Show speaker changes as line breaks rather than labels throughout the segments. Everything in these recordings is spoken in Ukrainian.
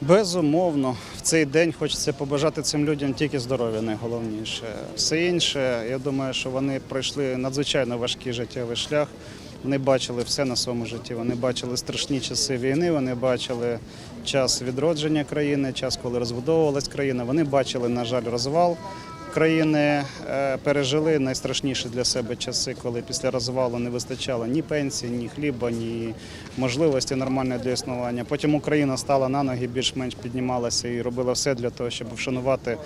Безумовно, в цей день хочеться побажати цим людям тільки здоров'я, найголовніше. Все інше, я думаю, що вони пройшли надзвичайно важкий життєвий шлях. Вони бачили все на своєму житті. Вони бачили страшні часи війни. Вони бачили час відродження країни, час, коли розбудовувалась країна. Вони бачили, на жаль, розвал країни, е, пережили найстрашніші для себе часи, коли після розвалу не вистачало ні пенсії, ні хліба, ні можливості нормальної для існування. Потім Україна стала на ноги, більш-менш піднімалася і робила все для того, щоб вшанувати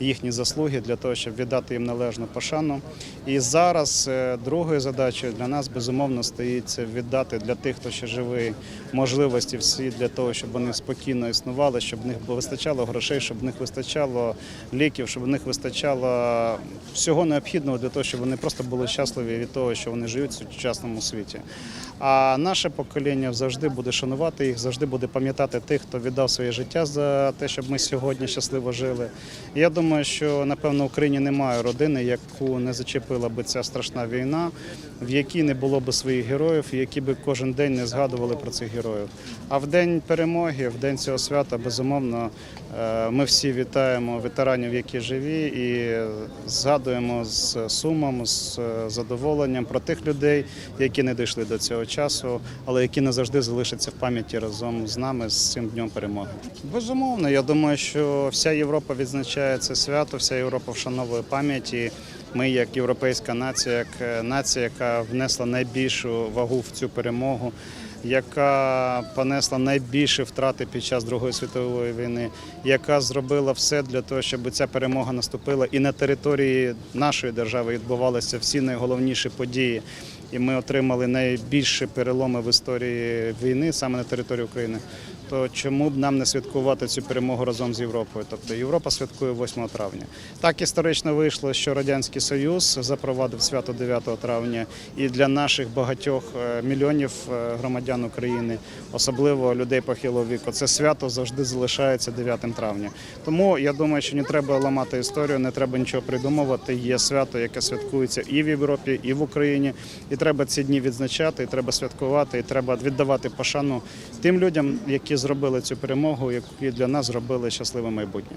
їхні заслуги, для того, щоб віддати їм належну пошану. І зараз е, другою задачею для нас безумовно стоїть віддати для тих, хто ще живий, можливості всі для того, щоб вони спокійно існували, щоб в них вистачало грошей, щоб в них вистачало ліків, щоб в них вистачало всього необхідного для того, щоб вони просто були щасливі від того, що вони живуть в сучасному світі. А наше покоління завжди буде шанувати їх, завжди буде пам'ятати тих, хто віддав своє життя за те, щоб ми сьогодні щасливо жили. Я думаю, що напевно в Україні немає родини, яку не зачепила би ця страшна війна, в якій не було би своїх героїв, які би кожен день не згадували про цих героїв. А в день перемоги, в день цього свята, безумовно, е, ми всі вітаємо ветеранів, які живі, і згадуємо з сумом, з задоволенням про тих людей, які не дійшли до цього часу, але які не завжди залишаться в пам'яті разом з нами з цим днем перемоги. Безумовно, я думаю, що вся Європа відзначає це свято, вся Європа вшановує пам'яті. Ми, як європейська нація, як е, нація, яка внесла найбільшу вагу в цю перемогу, яка понесла найбільші втрати під час Другої світової війни, яка зробила все для того, щоб ця перемога наступила, і на території нашої держави відбувалися всі найголовніші події. І ми отримали найбільші переломи в історії війни саме на території України. То чому б нам не святкувати цю перемогу разом з Європою? Тобто Європа святкує 8 травня. Так історично вийшло, що Радянський Союз запровадив свято 9 травня, і для наших багатьох е, мільйонів е, громадян України, особливо людей похилого віку, це свято завжди залишається 9 травня. Тому я думаю, що не треба ламати історію, не треба нічого придумувати. Є свято, яке святкується і в Європі, і в Україні. І треба ці дні відзначати, і треба святкувати, і треба віддавати пошану тим людям, зробили цю перемогу, які для нас зробили щасливе майбутнє.